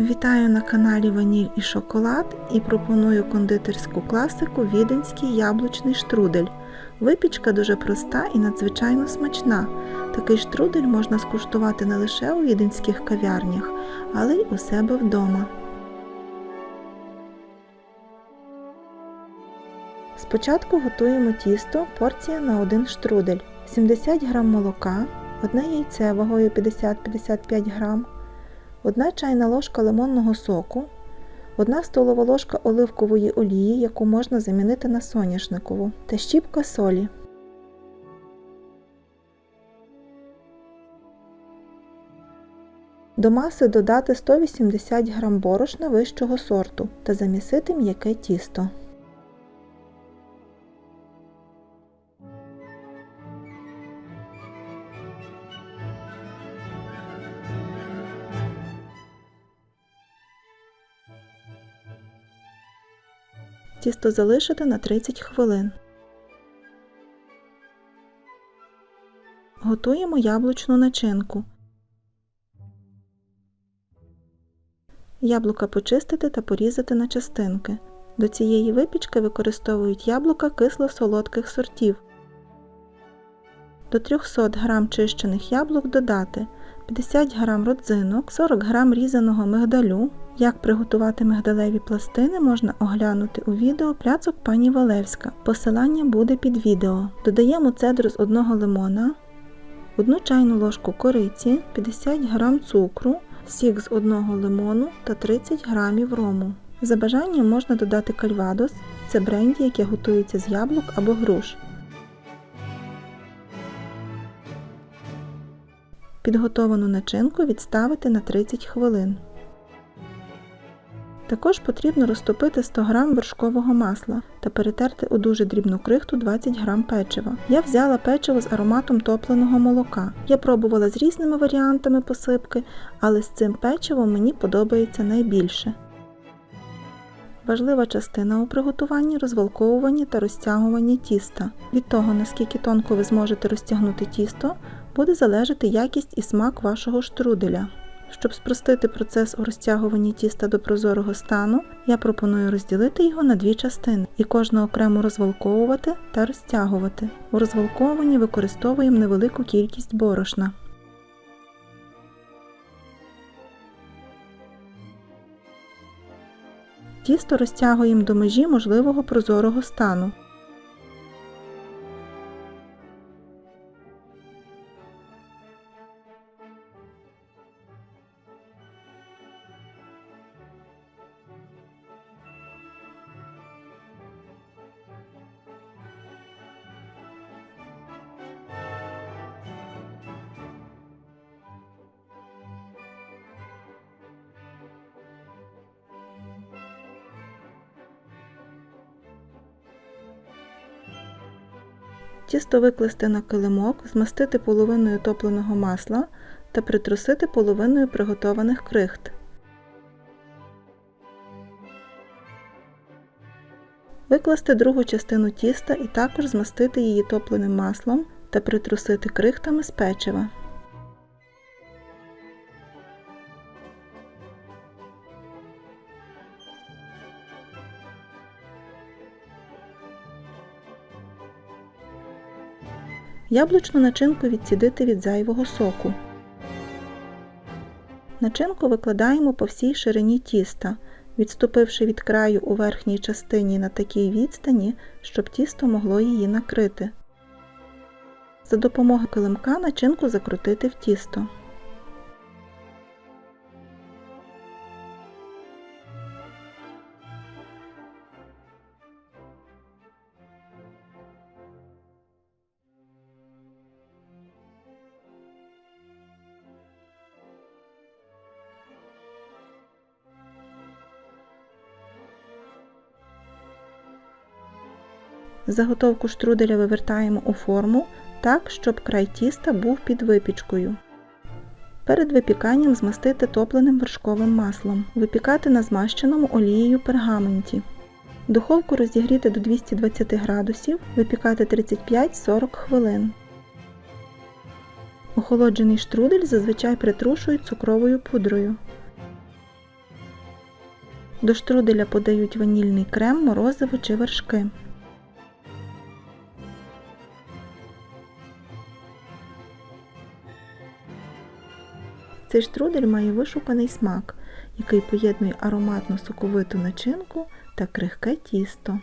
Вітаю на каналі Ваніль і Шоколад і пропоную кондитерську класику Віденський яблучний штрудель. Випічка дуже проста і надзвичайно смачна. Такий штрудель можна скуштувати не лише у віденських кав'ярнях, але й у себе вдома. Спочатку готуємо тісто порція на один штрудель, 70 г молока, одне яйце вагою 50-55 г, 1 чайна ложка лимонного соку, 1 столова ложка оливкової олії, яку можна замінити на соняшникову, та щіпка солі. До маси додати 180 г борошна вищого сорту та замісити м'яке тісто. Тісто залишити на 30 хвилин. Готуємо яблучну начинку. Яблука почистити та порізати на частинки. До цієї випічки використовують яблука кисло-солодких сортів. До 300 г чищених яблук додати 50 г родзинок, 40 г різаного мигдалю. Як приготувати мигдалеві пластини можна оглянути у відео пляцок пані Валевська. Посилання буде під відео. Додаємо цедру з одного лимона, 1 чайну ложку кориці, 50 г цукру, сік з одного лимону та 30 г рому. За бажанням можна додати кальвадос, це бренді, яке готується з яблук або груш. Підготовану начинку відставити на 30 хвилин. Також потрібно розтопити 100 г вершкового масла та перетерти у дуже дрібну крихту 20 г печива. Я взяла печиво з ароматом топленого молока. Я пробувала з різними варіантами посипки, але з цим печивом мені подобається найбільше. Важлива частина у приготуванні розвалковуванні та розтягуванні тіста. Від того, наскільки тонко ви зможете розтягнути тісто, буде залежати якість і смак вашого штруделя. Щоб спростити процес у розтягуванні тіста до прозорого стану, я пропоную розділити його на дві частини і кожну окремо розвалковувати та розтягувати. У розвалковуванні використовуємо невелику кількість борошна. Тісто розтягуємо до межі можливого прозорого стану. Тісто викласти на килимок, змастити половиною топленого масла та притрусити половиною приготованих крихт. Викласти другу частину тіста і також змастити її топленим маслом та притрусити крихтами з печива. Яблучну начинку відсідити від зайвого соку. Начинку викладаємо по всій ширині тіста, відступивши від краю у верхній частині на такій відстані, щоб тісто могло її накрити. За допомогою килимка начинку закрутити в тісто. Заготовку штруделя вивертаємо у форму так, щоб край тіста був під випічкою. Перед випіканням змастити топленим вершковим маслом. Випікати на змащеному олією пергаменті. Духовку розігріти до 220 градусів, випікати 35-40 хвилин. Охолоджений штрудель зазвичай притрушують цукровою пудрою. До штруделя подають ванільний крем, морозиво чи вершки. Цей штрудель має вишуканий смак, який поєднує ароматну соковиту начинку та крихке тісто.